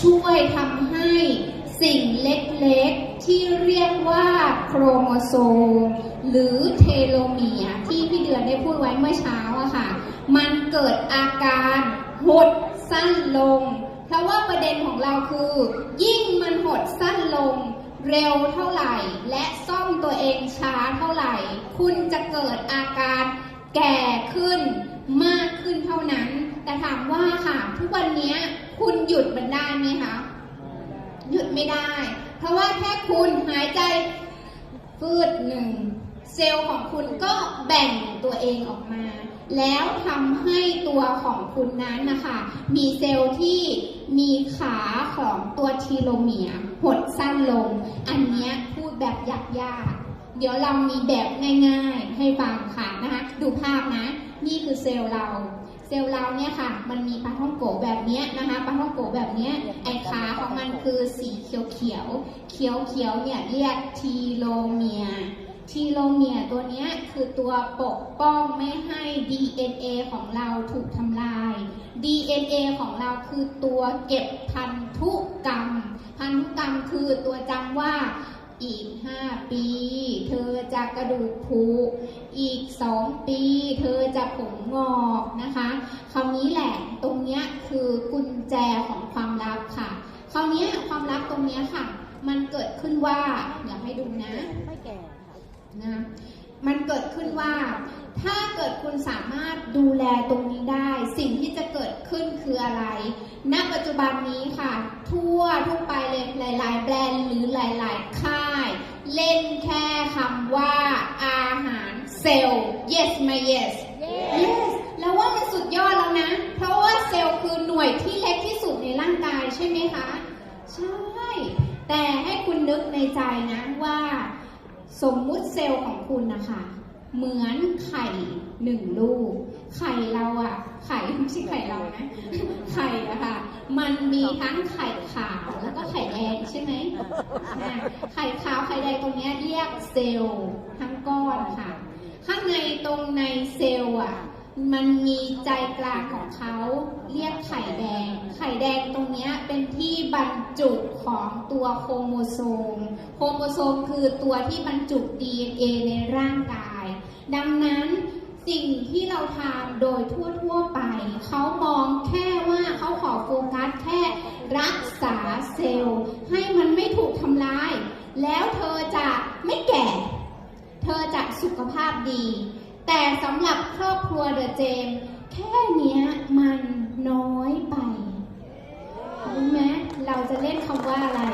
ช่วยทำให้สิ่งเล็กๆ ที่เรียกว่าโครโมโซม หรือเทโลเมียร์ที่พี่เดือนได้พูดไว้เมื่อเช้าอะค่ะ มันเกิดอาการหดสั้นลง เพราะว่าประเด็นของเราคือ ยิ่งมันหดสั้นลง เร็วเท่าไหร่ และซ่อมตัวเองช้าเท่าไหร่ คุณจะเกิดอาการแก่ขึ้นมากขึ้นเท่านั้น แต่ถามว่าค่ะทุกวัน คุณหยุดมันได้ไหมคะ หยุดไม่ได้ เพราะว่าแค่คุณหายใจฟืดหนึ่งเซลล์ของคุณก็แบ่งตัวเองออกมา แล้วทำให้ตัวของคุณนั้นนะคะ มีเซลล์ที่มีขาของตัวทีโลเมียร์หดสั้นลง อันนี้พูดแบบยากๆเดี๋ยวเรามีแบบง่ายๆให้ฟังค่ะนะคะ ดูภาพนะ นี่คือเซลล์เรา เซลล์เราเนี่ยค่ะ มันมีปลาท่องโกแบบนี้นะคะปลาท่องโกแบบนี้ไอขาของมันคือสีเขียวเขียวเขียวเขียวเนี่ยเรียกทีโลเมียร์ทีโลเมียร์ตัวเนี้ยคือตัวปกป้องไม่ให้ DNA ของเราถูกทำลาย DNA ของเราคือตัวเก็บพันธุกรรม พันธุกรรมคือตัวจำว่า อีก 5 ปี เธอจะกระดูกผุอีก 2 ปี เธอจะผมงอกนะคะคราวนี้แหละตรงเนี้ยคือกุญแจของความลับค่ะคราวเนี้ยความลับตรงเนี้ยค่ะ มันเกิดขึ้นว่าอยากให้ดูนะไม่แก่ค่ะนะมันเกิดขึ้นว่า ถ้าเกิดคุณสามารถดูแลตรงนี้ได้ สิ่งที่จะเกิดขึ้นคืออะไร ณ ปัจจุบันนี้ค่ะ ทั่วทั่วไปเลยหลาย ๆ แบรนด์หรือหลาย ๆ ค่าย เล่นแค่คำว่าอาหารเซลล์ yes ไหม yes yes แล้วว่ามันสุดยอดแล้วนะ เพราะว่าเซลล์คือหน่วยที่เล็กที่สุดในร่างกายใช่ไหมคะ ใช่ แต่ให้คุณนึกในใจนะว่า สมมุติเซลล์ของคุณนะคะ เหมือนไข่หนึ่งลูก ไข่เราอะไข่ไม่ใช่ไข่เรานะ ไข่อะค่ะ มันมีทั้งไข่ขาวแล้วก็ไข่แดงใช่ไหมไข่ขาวไข่แดงตรงนี้เรียกเซลล์ทั้งก้อนค่ะ ข้างในตรงในเซลล์อะมันมีใจกลางของเขาเรียกไข่แดง ดงตรงนี้เป็นที่บรรจุของตัวโครโมโซม โครโมโซมคือตัวที่บรรจุ DNA ในร่างกาย ดังนั้นสิ่งที่เราทำโดยทั่วๆไป เขามองแค่ว่าเขาขอโฟกัสแค่รักษาเซลล์ ให้มันไม่ถูกทำลาย แล้วเธอจะไม่แก่ เธอจะสุขภาพดี แต่สำหรับครอบครัวเดอะเจม แค่นี้มัน น้อยไ